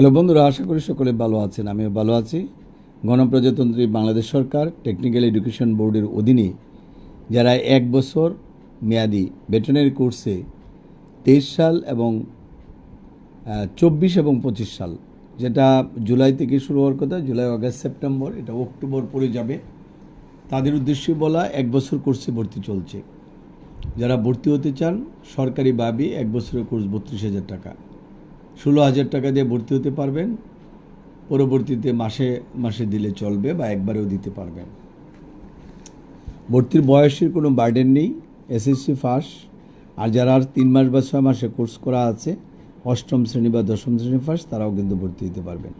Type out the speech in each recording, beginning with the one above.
Hello বন্ধুরা, আশা করি সকলে ভালো আছেন। আমিও ভালো আছি। গণপ্রজাতন্ত্রী বাংলাদেশ সরকার টেকনিক্যাল এডুকেশন বোর্ডের অধীনে যারা এক বছর মেয়াদি ভেটেনারি কোর্সে তেইশ সাল এবং চব্বিশ এবং পঁচিশ সাল, যেটা জুলাই থেকে শুরু হওয়ার কথা, জুলাই আগস্ট সেপ্টেম্বর, এটা অক্টোবর পড়ে যাবে। তাদের উদ্দেশ্যে বলা, এক বছর কোর্সে ভর্তি চলছে। যারা ভর্তি হতে চান সরকারিভাবে এক বছরের কোর্স বত্রিশ হাজার টাকা। ষোলো হাজার টাকা দিয়ে ভর্তি হতে পারবেন। পরবর্তীতে মাসে মাসে দিলে চলবে বা একবারেও দিতে পারবেন। ভর্তির বয়সের কোনো বার্ডেন নেই, এসএসসি ফার্স্ট আর যারা আর তিন মাস বা ছয় মাসে কোর্স করা আছে, অষ্টম শ্রেণি বা দশম শ্রেণি ফার্স্ট তারাও কিন্তু ভর্তি হতে পারবেন।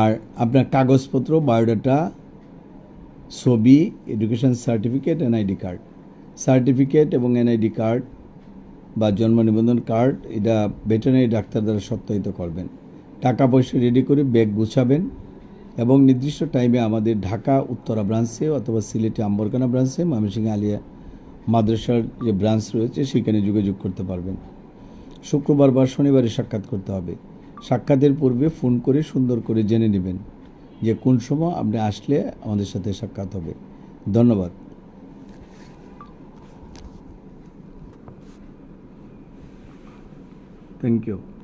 আর আপনার কাগজপত্র, বায়োডাটা, ছবি, education certificate, NID card. Certificate এবং এনআইডি কার্ড বা জন্ম নিবন্ধন কার্ড এটা ভেটেনারি ডাক্তার দ্বারা সত্যায়িত করবেন। টাকা পয়সা রেডি করে ব্যাগ গুছাবেন এবং নির্দিষ্ট টাইমে আমাদের ঢাকা, উত্তরা ব্রাঞ্চে অথবা সিলেটে আম্বরকানা ব্রাঞ্চে ময়মনসিংহ আলিয়া মাদ্রাসার যে ব্রাঞ্চ রয়েছে, সেখানে যোগাযোগ করতে পারবেন। শুক্রবার বা শনিবারে সাক্ষাৎ করতে হবে। সাক্ষাতের পূর্বে ফোন করে সুন্দর করে জেনে নেবেন যে কোন সময় আপনি আসলে আমাদের সাথে সাক্ষাৎ হবে। ধন্যবাদ। Thank you.